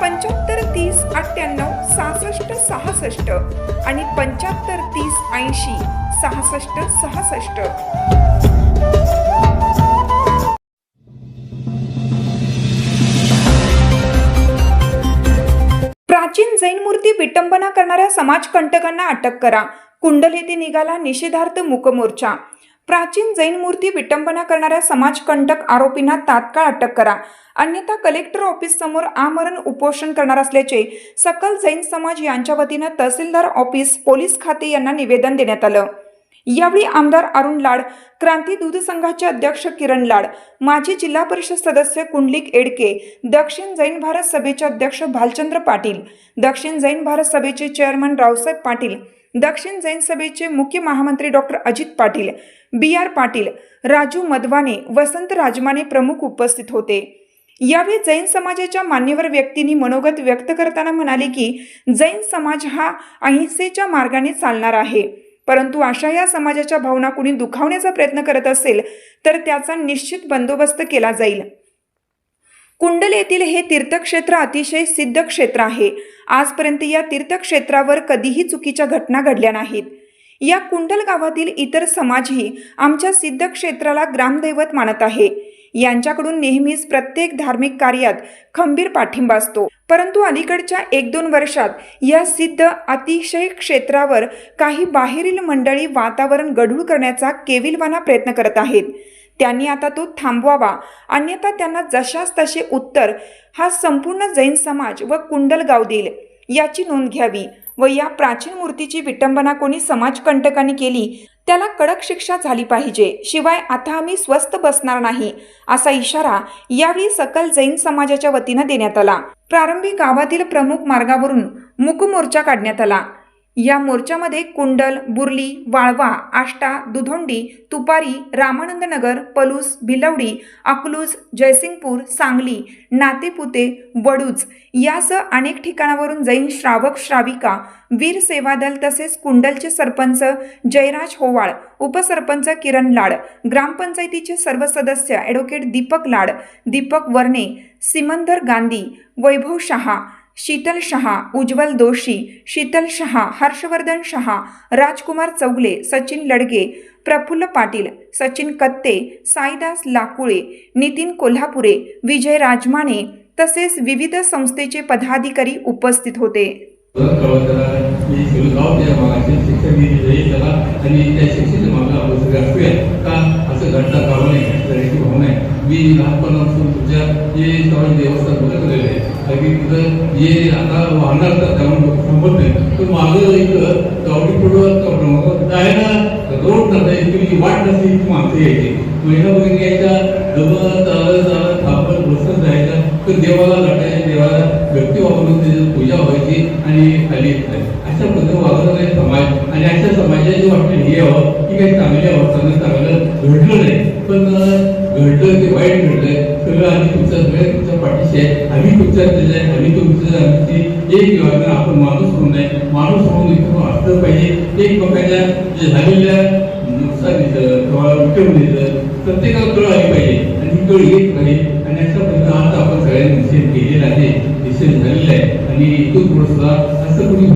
पंच्याहत्तर तीस अठ्ठ्याण्णव सहासष्ट सहासष्ट आणि पंच्याहत्तर तीस ऐंशी सहासष्ट सहासष्ट. प्राचीन जैन मूर्ती विटंबना करणाऱ्या समाजकंटकांना अटक करा. कुंडल येथे निघाला निषेधार्थ मुकमोर्चा. प्राचीन जैन मूर्ती विटंबना करणाऱ्या समाजकंटक आरोपींना तात्काळ अटक करा. अन्यथा कलेक्टर ऑफिस समोर आमरण उपोषण करणार असल्याचे सकल जैन समाज यांच्या वतीनं तहसीलदार ऑफिस पोलीस खाते यांना निवेदन देण्यात आलं. यावेळी आमदार अरुण लाड क्रांती दूध संघाचे अध्यक्ष किरण लाड माजी जिल्हा परिषद सदस्य कुंडलिक एडके दक्षिण जैन भारत सभेचे अध्यक्ष भालचंद्र पाटील दक्षिण जैन भारत सभेचे चेअरमन रावसाहेब पाटील दक्षिण जैन सभेचे मुख्य महामंत्री doctor Ajit Patil B. R. Patil Raju Madhwane Vasant Rajmane प्रमुख उपस्थित होते. यावेळी जैन समाजाच्या मान्यवर व्यक्तींनी मनोगत व्यक्त करताना म्हणाले की जैन समाज हा अहिंसेच्या मार्गाने चालणार आहे. परंतु अशा या समाजाच्या भावना कुणी दुखावण्याचा प्रयत्न करत असेल तर त्याचा निश्चित बंदोबस्त केला जाईल. कुंडल येथील हे तीर्थक्षेत्र अतिशय सिद्ध क्षेत्र आहे. आजपर्यंत या तीर्थक्षेत्रावर कधीही चुकीच्या घटना घडल्या नाहीत. या कुंडल गावातील इतर समाजही आमच्या सिद्ध क्षेत्राला ग्रामदैवत मानत आहे. यांच्याकडून नेहमीच प्रत्येक धार्मिक कार्यात खंबीर पाठिंबा असतो. परंतु अलीकडच्या एक दोन वर्षात या सिद्ध अतिशय क्षेत्रावर काही बाहेरील मंडळी वातावरण गढूळ करण्याचा केविलवाना प्रयत्न करत आहेत. त्यांनी आता तो थांबवावा. अन्यथा त्यांना जशास तसे उत्तर हा संपूर्ण जैन समाज व कुंडल गाव देईल याची नोंद घ्यावी व या प्राचीन मूर्तीची विटंबना कोणी समाजकंटकांनी केली त्याला कडक शिक्षा झाली पाहिजे. शिवाय आता आम्ही स्वस्त बसणार नाही असा इशारा यावेळी सकल जैन समाजाच्या वतीनं देण्यात आला. प्रारंभी गावातील प्रमुख मार्गावरून मुकमोर्चा काढण्यात आला. या मोर्चामध्ये कुंडल बुर्ली वाळवा आष्टा दुधोंडी तुपारी रामानंदनगर पलूस भिलवडी अकलूज जयसिंगपूर सांगली नातेपुते वडूज यासह अनेक ठिकाणावरून जैन श्रावक श्राविका वीर सेवा दल तसेच कुंडलचे सरपंच जयराज होवाळ उपसरपंच किरण लाड ग्रामपंचायतीचे सर्व सदस्य ॲडव्होकेट दीपक लाड दीपक वर्णे सिमंदर गांधी वैभव शहा शीतल शहा उज्ज्वल दोशी शीतल शहा हर्षवर्धन शहा राजकुमार चौगले सचिन लडगे प्रफुल्ल पाटील सचिन कत्ते साईदास लाकुळे नितीन कोल्हापुरे विजय राजमाने तसेच विविध संस्थेचे पदाधिकारी उपस्थित होते. कळवताना मी सुलगाव त्या भागाचे शिक्षण मी दिले त्याला आणि त्या शिक्षण मागला आपण सगळे असूया का असं घडता कामा नये करायची भावना आहे मी लहानपणापासून तुमच्या जे समाज देवस्थान बघत आलेलं आहे अगदी म्हणजे आता वाहणार तर त्यामुळे थांबत नाही. पण मागं एक गावडी पडवत पुढं जायला रोड करता तुम्ही वाट नसली ती माणसं यायची. महिला वगैरे यायच्या डबा चालत चालत थांबत बसत जायचा. तर देवाला लटायच्या देवाला व्यक्ती वापरून त्याची पूजा व्हायची आणि खाली येत अशा पद्धतीने वागत नाही समाज आणि अशा समाजाची वाटते हे यावं की काही चांगले यावं चांगलं चांगलं घडलं नाही. पण घडलं ते वाईट घडलंय सगळं आम्ही तुमच्या सगळ्या तुमच्या पाठीशी आहे आम्ही तुमच्या त्याच्या आहे आम्ही तुमच्या आमची एक योजना आपण माणूस म्हणून नये. माणूस होऊन इथं असलं पाहिजे. एकमेकांच्या जे झालेल्या नुकसानीचं किंवा विटवणीचं प्रत्येकाला कळ आली पाहिजे. आणि ही कळ येत नाही आणि याचा पद्धतीने आज आपण सगळ्यांनी निषेध केलेला आहे. निषेध झालेला आहे. आणि इथून पुढे सुद्धा असं कोणी